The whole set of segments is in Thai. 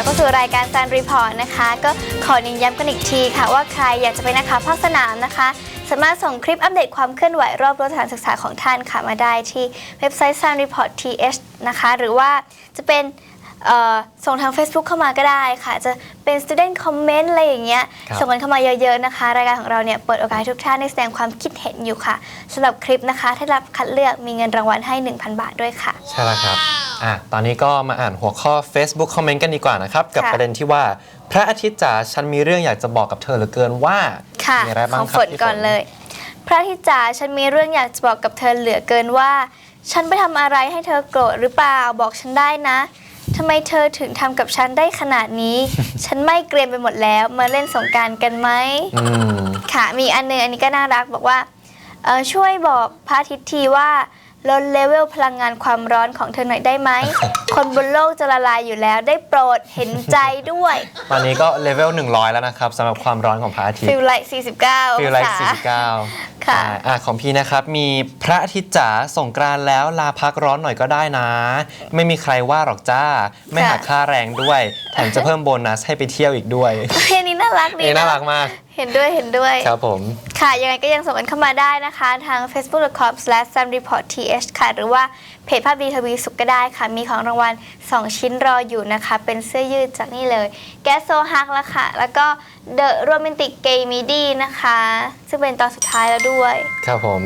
ายการ Sun Report นะคะ ก็ขอเน้นย้ำกันอีกทีค่ะ ว่าใครอยากจะเป็นนักข่าวภาคสนามนะคะ สามารถส่งคลิปอัปเดตความเคลื่อนไหวรอบรั้วสถานศึกษาของท่านค่ะมาได้ที่เว็บไซต์ Sun Report th นะคะ หรือว่าจะเป็นเอ่อส่งทาง Facebook เข้ามาก็ได้ค่ะ จะเป็น student comment อะไรอย่างเงี้ยครับส่งกันเข้ามาเยอะๆนะคะ รายการของเราเนี่ยเปิดโอกาสให้ทุกท่านได้แสดงความคิดเห็นอยู่ค่ะสำหรับคลิปนะคะที่รับคัดเลือกมีเงินรางวัลให้ 1,000 บาทด้วยค่ะ ใช่แล้วครับ อะตอนนี้ก็มาอ่านหัวข้อ Facebook คอมเมนต์กันดีกว่านะครับ กับค่ะประเด็นที่ว่าพระอาทิตย์จ๋าฉันมีเรื่องอยากจะบอกกับเธอเหลือเกินว่าค่ะมีอะไรบ้าขงองครัฝบนพี่ก่อนเลย พระทิจาฉันมีเรื่องอยากจะบอกกับเธอเหลือเกินว่า ฉันไปทำอะไรให้เธอโกรธหรือเปล่าบอกฉันได้นะทำไมเธอถึงทำกับฉันได้ขนาดนี้ ฉันไม่เกรียมไปหมดแล้วมาเล่นสงกรารกันไหม อืม ค่ะมีอันหนึงอันนี้ก็น่ารักบอกว่าเอ่อช่วยบอกพระอาทิตย์ทีว่า ลดเลเวลพลังงานความร้อนของเธอหน่อยได้ไหม คนบนโลกจะละลายอยู่แล้ว ได้โปรดเห็นใจด้วย ตอนนี้ก็เลเวล100 แล้วนะครับสำหรับความร้อนของพระอาทิตย์ฟิลไลท์49ฟิลไลท์องศา49ค่ะอ่าอะของพี่นะครับ มีพระอาทิตย์จ๋าส่งกรานต์แล้วลาพักร้อนหน่อยก็ได้นะ ไม่มีใครว่าหรอกจ้า ไม่หักค่าแรงด้วยแถมจะเพิ่มโบนัสให้ไปเที่ยวอีกด้วยเพลงนี้น่ารักดีเอ้นะน่ารักมาก เห็นด้วยเห็นด้วย ครับผม ค่ะ ยังไงก็ยังส่งกันเข้ามาได้นะคะ ทาง facebook.com/sunreportth ค่ะ หรือว่าเพจภาพดีทวีสุขก็ได้ค่ะ มีของรางวัล 2 ชิ้นรออยู่นะคะ เป็นเสื้อยืดจากนี่เลย แกสโซฮักแล้วค่ะ แล้วก็ The Romantic Gay Midi นะคะ ซึ่งเป็นตอนสุดท้ายแล้วด้วย ครับผม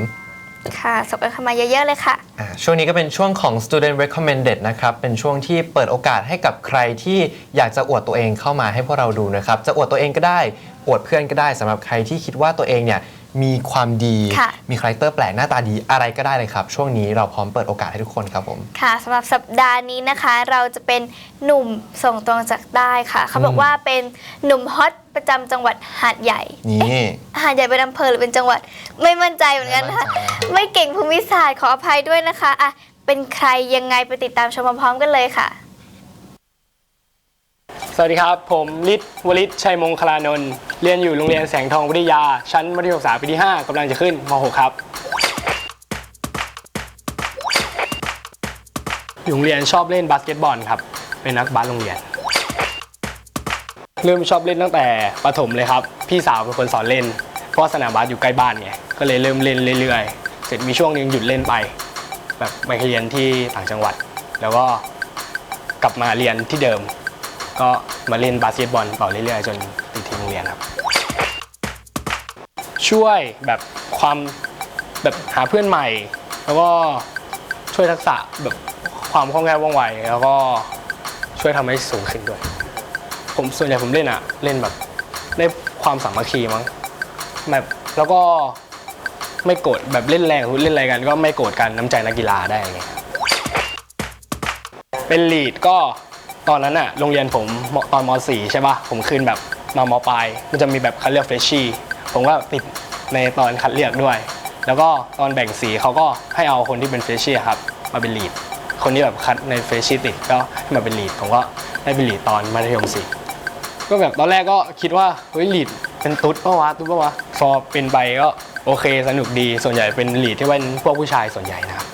ค่ะ ส่งกันเข้ามาเยอะๆเลยค่ะ อ่าช่วงนี้ก็เป็นช่วงของ student recommended นะครับ เป็นช่วงที่เปิดโอกาสให้กับใครที่อยากจะอวดตัวเองเข้ามาให้พวกเราดูนะครับ จะอวดตัวเองก็ได้ อวดเพื่อนก็ได้สำหรับใครที่คิดว่าตัวเองเนี่ยมีความดี ค่ะ มีคาแรคเตอร์แปลกหน้าตาดีอะไรก็ได้เลยครับ ช่วงนี้เราพร้อมเปิดโอกาสให้ทุกคนครับผม ค่ะสำหรับสัปดาห์นี้นะคะ เราจะเป็นหนุ่มส่งตรงจากใต้ค่ะ เขาบอกอืมว่าเป็นหนุ่มฮอตประจำจังหวัดหาดใหญ่ นี่ หาดใหญ่เป็นอำเภอหรือเป็นจังหวัดไม่มั่นใจเหมือนกันนะคะไม่มั่นใจไม่เก่งภูมิศาสตร์ขออภัยด้วยนะคะอะเป็นใครยังไงไปติดตามชมพร้อมๆกันเลยค่ะ สวัสดีครับ ผมฤทธิ์วลิตชัยมงคลานนท์เรียนอยู่โรงเรียนแสงทองวิทยา ชั้นมัธยมศึกษาปีที่ 5กำลังจะขึ้นม .6 ครับอยู่โรงเรียนชอบเล่นบาสเกตบอลครับ เป็นนักบาสโรงเรียน เริ่มชอบเล่นตั้งแต่ประถมเลยครับ พี่สาวเป็นคนสอนเล่น เพราะสนามบาสอยู่ใกล้บ้านไง ก็เลยเริ่มเล่นเรื่อยๆ เสร็จมีช่วงหนึ่งหยุดเล่นไป แบบไปเรียนที่ต่างจังหวัด แล้วก็กลับมาเรียนที่เดิม ก็มาเล่นบาสเกตบอลต่อเรื่อยๆ จนติดทีมโรงเรียนครับ ช่วยแบบความแบบหาเพื่อนใหม่ แล้วก็ช่วยทักษะแบบความคล่องแคล่วว่องไวแล้วก็ช่วยทำให้สูงขึ้นด้วย ผมส่วนใหญ่ผมเล่นอะเล่นแบบได้ความสามัคคีมั้งแบบแล้วก็ไม่โกรธแบบเล่นแรงเล่นอะไรกัน ก็ไม่โกรธกันน้ำใจนักกีฬาได้ไงเป็นลีดก็ ตอนนั้นอะโรงเรียนผมตอนม .4 ใช่ปะผมคืนแบบมามปลายมันจะมีแบบคัดเลือกเฟรชชี่ผมก็ติดในตอนคัดเลือกด้วย แล้วก็ตอนแบ่งสีเขาก็ให้เอาคนที่เป็นเฟรชชี่ครับมาเป็นลีด คนที่แบบคัดในเฟรชชี่ติดก็ให้มาเป็นลีด ผมก็ได้เป็นลีดตอนมัธยมสี่ก็แบบตอนแรกก็คิดว่าเฮ้ยลีดเป็นตุ๊ดปะวะตุ๊ดปะวะพอเป็นไปก็โอเคสนุกดีส่วนใหญ่เป็นลีดที่เป็นพวกผู้ชายส่วนใหญ่นะครับ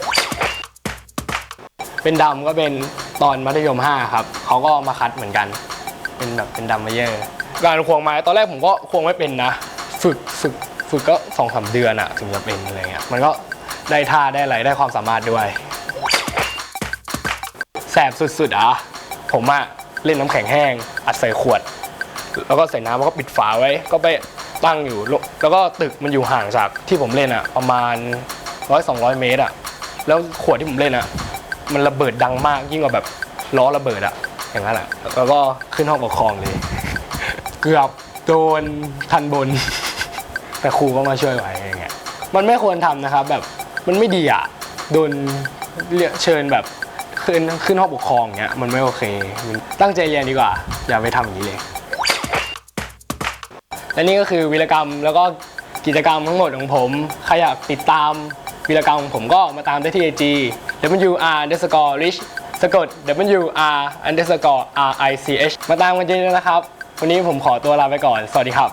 เป็นดำก็เป็น ตอนมัธยม 5 ครับเขาก็มาคัดเหมือนกัน เป็นแบบเป็นดำมาเยอะการควงไม้ตอนแรกผมก็ควงไม่เป็นนะ ฝึกฝึกฝึกก็สองสามเดือนอะถึงจะเป็นอะไรเงี้ยมันก็ได้ท่าได้อะไรได้ความสามารถด้วยแสบสุดๆอะผมอะเล่นน้ำแข็งแห้ง อัดใส่ขวด แล้วก็ใส่น้ำแล้วก็ปิดฝาไว้ ก็ไปตั้งอยู่ แล้วก็ตึกมันอยู่ห่างจากที่ผมเล่นอะประมาณร้อยสองร้อยเมตรอะแล้วขวดที่ผมเล่นอะ มันระเบิดดังมากยิ่งกว่าแบบล้อระเบิดอะอย่างนั้นแหละแล้วก็ขึ้นห้องปกครองเลย เกือบโดนทันบน แต่ครูก็มาช่วยไว้อย่างเงี้ยมันไม่ควรทำนะครับ แบบมันไม่ดีอะโดนเรียกเชิญแบบขึ้นขึ้นห้องปกครองเงี้ยมันไม่โอเคมันตั้งใจเรียนดีกว่า อย่าไปทำอย่างนี้เลยและนี่ก็คือวีรกรรมแล้วก็กิจกรรมทั้งหมดของผม ใครอยากติดตามวีรกรรมของผมก็มาตามได้ที่ไอ IG WR underscore rich สะกด WR underscore R I C H มาตามกันเยอะๆนะครับ วันนี้ผมขอตัวลาไปก่อน สวัสดีครับ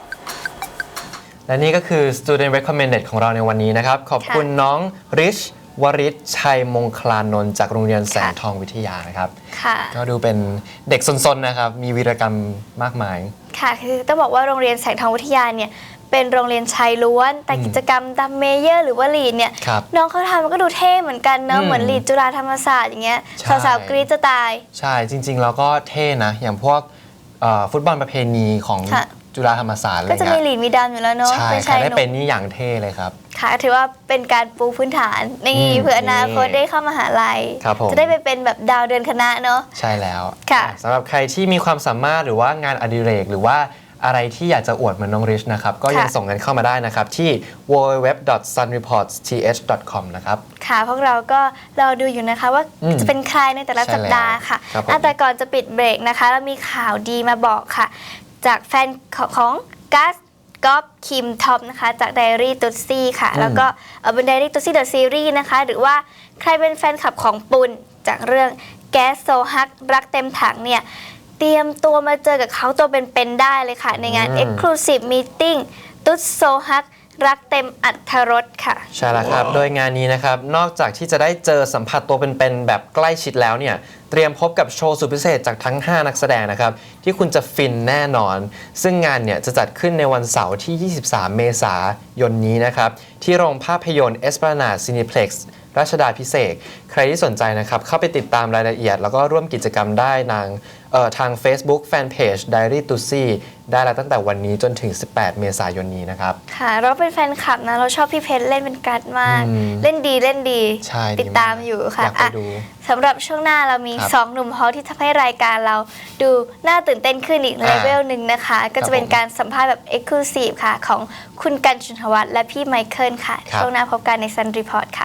และนี่ก็คือ student recommended ของเราในวันนี้นะครับ ขอบคุณน้อง Rich วริศชัยมงคลานนท์จากโรงเรียนแสงทองวิทยานะครับค่ะก็ดูเป็นเด็กซนๆนะครับ มีวีรกรรมมากมาย ค่ะคือต้องบอกว่าโรงเรียนแสงทองวิทยาเนี่ยเป็นโรงเรียนชายล้วน แต่อืมกิจกรรมดัมเมเยอร์หรือว่าลีดเนี่ยครับน้องเขาทำมันก็ดูเท่เหมือนกันเนอะอืมเหมือนลีดจุฬาธรรมศาสตร์อย่างเงี้ยใช่ สาวๆกรี๊ดจะตาย ใช่จริงๆแล้วก็เท่นะ อย่างพวกเอ่อฟุตบอลประเพณีของค่ะ จุฬาธรรมศาสตร์อะไรก็จะมีเงี้ยลีดมีดัมอยู่แล้วเนาะใช่เป็นใครชายได้หนุ่เป็นมนี่อย่างเท่เลยครับ ค่ะถือว่าเป็นการปูพื้นฐานนี่อืมเพื่ออนาคตนี่ได้เข้ามหาลัย ครับผม จะได้ไปเป็นแบบดาวเดือนคณะเนาะ ใช่แล้วค่ะสำหรับใครที่มีความสามารถหรือว่างานอดิเรก หรือว่าอะไรที่อยากจะอวดเหมือนน้องริชนะครับ ก็ยังค่ะ ส่งกันเข้ามาได้นะครับที่ www.sunreports.th.com นะครับ ค่ะพวกเราก็รอดูอยู่นะคะว่าอืมจะเป็นใครในแต่ละใช่สัปดาห์ค่ะแล้วครับผม อะแต่ก่อนจะปิดเบรกนะคะ เรามีข่าวดีมาบอกค่ะ จากแฟนของกัสกอฟคิมท็อปนะคะจากไดอารี่ตุซี่ค่ะ แล้วก็เอ่อเป็นไดอารี่ตุซี่เดอะซีรีส์นะคะ หรือว่าใครเป็นแฟนคลับของปุณจากเรื่องแก๊สโซฮักรักเต็มถังเนี่ย เตรียมตัวมาเจอกับเขาตัวเป็นๆได้เลยค่ะ ในงานอืม Exclusive Meeting ตุ๊ดโซฮัก รักเต็มอัตรสค่ะ ใช่แล้วครับ โดยงานนี้นะครับ นอกจากที่จะได้เจอสัมผัสตัวเป็นๆแบบใกล้ชิดแล้วเนี่ย เตรียมพบกับโชว์สุดพิเศษจากทั้ง 5 นักแสดงนะครับ ที่คุณจะฟินแน่นอน ซึ่งงานเนี่ยจะจัดขึ้นในวันเสาร์ที่ 23 เมษายนนี้นะครับ ที่โรงภาพยนตร์เอสปานาซินิเพล็กซ์ รัชดาพิเศษกใครที่สนใจนะครับ เข้าไปติดตามรายละเอียด แล้วก็ร่วมกิจกรรมได้ทางเอ่อทาง Facebook Fanpage Diary t u s i ได้แล้วตั้งแต่วันนี้จนถึง 18 เมษายนนี้นะครับ ค่ะ เราเป็นแฟนคลับนะ เราชอบพี่เพชรเล่นเป็นกัดมากอืมเล่นดีเล่นดีใช่ดีติดตามมากอยู่ค่ะอยากไปอะดูสำหรับช่วงหน้าเรามีครับ2หนุ่มฮอตที่ทำให้รายการเราดูน่าตื่นเต้นขึ้นอีกเลอ่าเวลหนึ่งนะคะ ก็ครัจะบเป็นผมการสัมภาษณ์แบบ e x c l u s i v e ค่ะ ของคุณกันชุนทวัฒน์และพี่ไมเคิลค่ะครับช่วงหน้าพบกันใน Sun Report ค่ะ